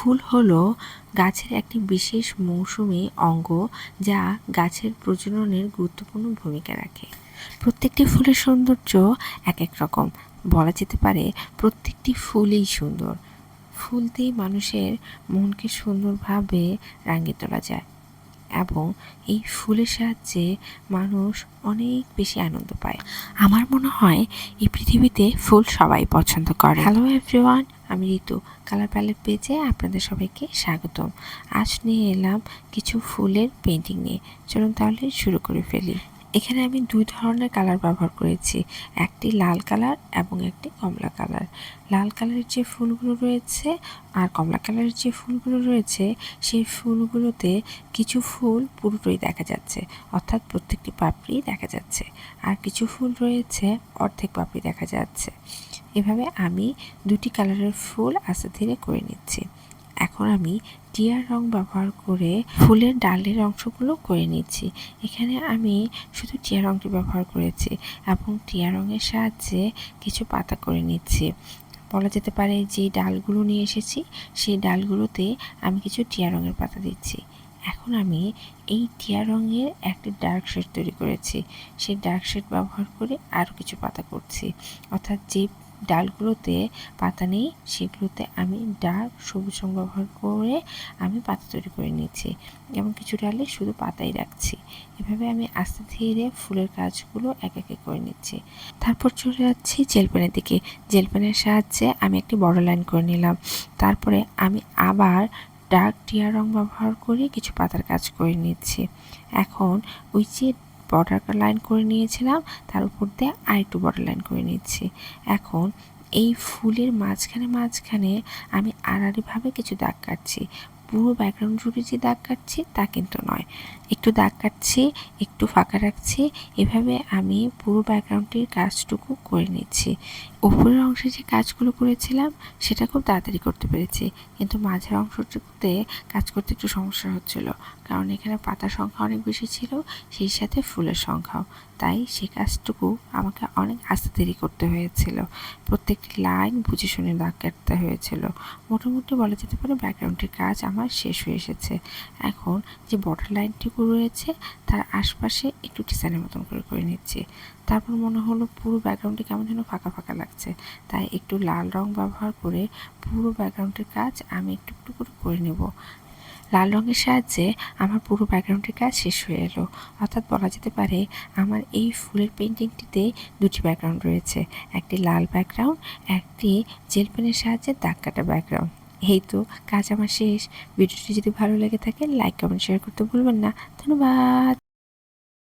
ফুল হলো গাছের একটি বিশেষ মৌসুমী অঙ্গ যা গাছের প্রজননের গুরুত্বপূর্ণ ভূমিকা রাখে। প্রত্যেকটি ফুলের সৌন্দর্য এক এক রকম। বলা যেতে পারে প্রত্যেকটি ফুলই সুন্দর। ফুল দিয়ে মানুষের মনকে সুন্দরভাবে রাঙিয়ে তোলা যায় এবং এই ফুলের সাহায্যে মানুষ অনেক বেশি আনন্দ পায়। আমার মনে হয় এই পৃথিবীতে ফুল সবাই পছন্দ করে। হ্যালো এভরিওয়ান আমি ঋতু, কালার প্যালেট পেজে আপনাদের সবাইকে স্বাগতম। আজ নিয়ে এলাম কিছু ফুলের পেন্টিং নিয়ে। চলুন তাহলে শুরু করে ফেলি। এখানে আমি দুই ধরনের কালার ব্যবহার করেছি। একটি লাল কালার এবং একটি কমলা কালার। লাল কালারের যে ফুলগুলো রয়েছে আর কমলা কালারের যে ফুলগুলো রয়েছে, সেই ফুলগুলোতে কিছু ফুল পুরোটাই দেখা যাচ্ছে। অর্থাৎ প্রত্যেকটি পাপড়ি দেখা যাচ্ছে। আর কিছু ফুল রয়েছে, অর্ধেক পাপড়ি দেখা যাচ্ছে। এভাবে আমি দুটি কালারের ফুল আস্তে ধীরে করে নিচ্ছি। এখন আমি টিয়ার রং ব্যবহার করে ফুলের ডালের অংশগুলো করে নিচ্ছি। এখানে আমি শুধু টিয়া রংটি ব্যবহার করেছি এবং টিয়া রঙের সাহায্যে কিছু পাতা করে নিচ্ছি। বলা যেতে পারে যে ডালগুলো নিয়ে এসেছি, সেই ডালগুলোতে আমি কিছু টিয়া রঙের পাতা দিচ্ছি। এখন আমি এই টিয়া রঙের একটি ডার্ক শেড তৈরি করেছি। সেই ডার্ক শেড ব্যবহার করে আরও কিছু পাতা করছি। অর্থাৎ যে ডালগুলোতে পাতা নেই, সেগুলোতে আমি ডার্ক সবুজ রং ব্যবহার করে আমি পাতা তৈরি করে নিচ্ছি এবং কিছু ডালে শুধু পাতাই রাখছি। এভাবে আমি আস্তে ধীরে ফুলের কাজগুলো এক একে করে নিচ্ছি। তারপর চলে যাচ্ছি জেল পেনের দিকে। জেল পেনের সাহায্যে আমি একটি বড় লাইন করে নিলাম। তারপরে আমি আবার ডার্ক টিয়ার রং ব্যবহার করে কিছু পাতার কাজ করে নিচ্ছি। এখন ওই যে বর্ডার লাইন করে নিয়েছিলাম, তার উপর দিয়ে আরেকটু বর্ডার লাইন করে নিচ্ছি। এখন এই ফুলের মাঝখানে মাঝখানে আমি আড়াড়িভাবে কিছু দাগ কাটছি। পুরো ব্যাকগ্রাউন্ড জুড়ে যে দাগ কাটছি, তা কিন্তু নয়। একটু দাগ কাটছি, একটু ফাঁকা রাখছি, এভাবে আমি পুরো ব্যাকগ্রাউন্ডটির কাজটুকু করে নিচ্ছি। উপরের অংশে যে কাজগুলো করেছিলাম, সেটা খুব তাড়াতাড়ি করতে পেরেছি। কিন্তু মাঝের অংশটুকুতে কাজ করতে একটু সমস্যা হচ্ছিল। কারণ এখানে পাতার সংখ্যা অনেক বেশি ছিল, সেই সাথে ফুলের সংখ্যাও। তাই সে কাজটুকু আমাকে অনেক আস্তে দেরি করতে হয়েছিল। প্রত্যেকটি লাইন বুঝে শুনে দাগ কাটতে হয়েছিল। মোটামুটি বলা যেতে পারে ব্যাকগ্রাউন্ডটির কাজ আমার শেষ হয়ে এসেছে। এখন যে বর্ডার লাইনটুকু রয়েছে, তার আশপাশে একটু ডিজাইনের মতন করে করে নিচ্ছি। তারপর মনে হলো পুরো ব্যাকগ্রাউন্ডটি কেমন যেন ফাঁকা ফাঁকা লাগছে। তাই একটু লাল রং ব্যবহার করে পুরো ব্যাকগ্রাউন্ডের কাজ আমি একটু একটু করে করে নেব। লাল রঙের সাহায্যে আমার পুরো ব্যাকগ্রাউন্ডের কাজ শেষ হয়ে এলো। অর্থাৎ বলা যেতে পারে আমার এই ফুলের পেন্টিংটিতে দুটি ব্যাকগ্রাউন্ড রয়েছে। একটি লাল ব্যাকগ্রাউন্ড, একটি জেল পেনের সাহায্যে দাগ কাটা ব্যাকগ্রাউন্ড। এই তো কাজ আমার শেষ। ভিডিওটি যদি ভালো লেগে থাকে, লাইক, কমেন্ট, শেয়ার করতে ভুলবেন না। ধন্যবাদ।